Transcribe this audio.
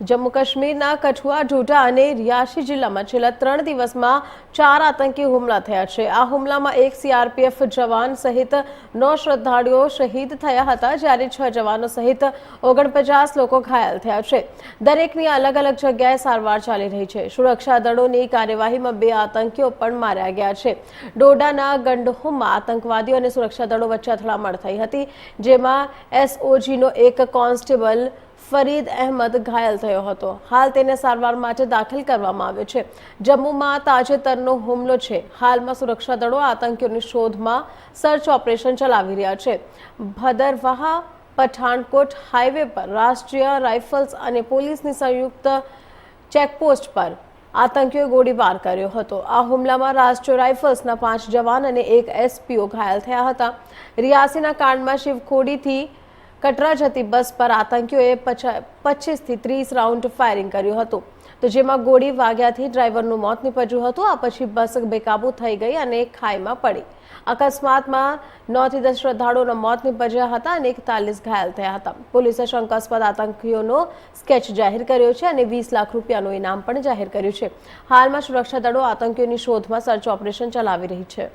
જમ્મુ કાશ્મીરના કઠુઆ ડોડા અને રિયાસી જિલ્લામાં છેલ્લા ત્રણ દિવસમાં ચાર આતંકી હુમલા થયા છે. આ હુમલામાં એક સીઆરપીએફ જવાન સહિત નવ શ્રદ્ધાળુઓ શહીદ થયા હતા, જ્યારે છ જવાનો સહિત ઓગણપચાસ લોકો ઘાયલ થયા છે. દરેકની અલગ અલગ જગ્યાએ સારવાર ચાલી રહી છે. સુરક્ષા દળોની કાર્યવાહીમાં બે આતંકીઓ પણ માર્યા ગયા છે. ડોડાના ગંડહોમમાં આતંકવાદીઓ અને સુરક્ષા દળો વચ્ચે અથડામણ થઈ હતી, જેમાં એસઓજીનો એક કોન્સ્ટેબલ ફરીદ અહેમદ ઘાયલ થયો હતો. હાલ તેને સારવાર માટે દાખલ કરવામાં આવ્યો છે. જમ્મુમાં તાજેતરનો હુમલો છે. હાલમાં સુરક્ષા દળો આતંકીઓની શોધમાં સર્ચ ઓપરેશન ચલાવી રહ્યા છે. ભદરવાહા, પઠાણકોટ હાઈવે પર રાષ્ટ્રીય રાઇફલ્સ અને પોલીસની સંયુક્ત ચેકપોસ્ટ પર આતંકીઓએ ગોળીબાર કર્યો હતો. આ હુમલામાં રાષ્ટ્રીય રાઇફલ્સના પાંચ જવાન અને એક એસપીઓ ઘાયલ થયા હતા. રિયાસીના કાંડમાં શિવખોડીથી કટરા જતી બસ પર આતંકીઓએ પચીસથી ત્રીસ રાઉન્ડ ફાયરિંગ કર્યું હતું. તો જેમાં ગોળી વાગ્યાથી ડ્રાઈવરનું મોત નીપજ્યું હતું. આ પછી બસ બેકાબૂ થઈ ગઈ અને ખાઈમાં પડી. અકસ્માતમાં નવથી દસ શ્રદ્ધાળુઓના મોત નીપજ્યા હતા અને એકતાલીસ ઘાયલ થયા હતા. પોલીસે શંકાસ્પદ આતંકીઓનો સ્કેચ જાહેર કર્યો છે અને વીસ લાખ રૂપિયાનું ઇનામ પણ જાહેર કર્યું છે. હાલમાં સુરક્ષા દળો આતંકીઓની શોધમાં સર્ચ ઓપરેશન ચલાવી રહી છે.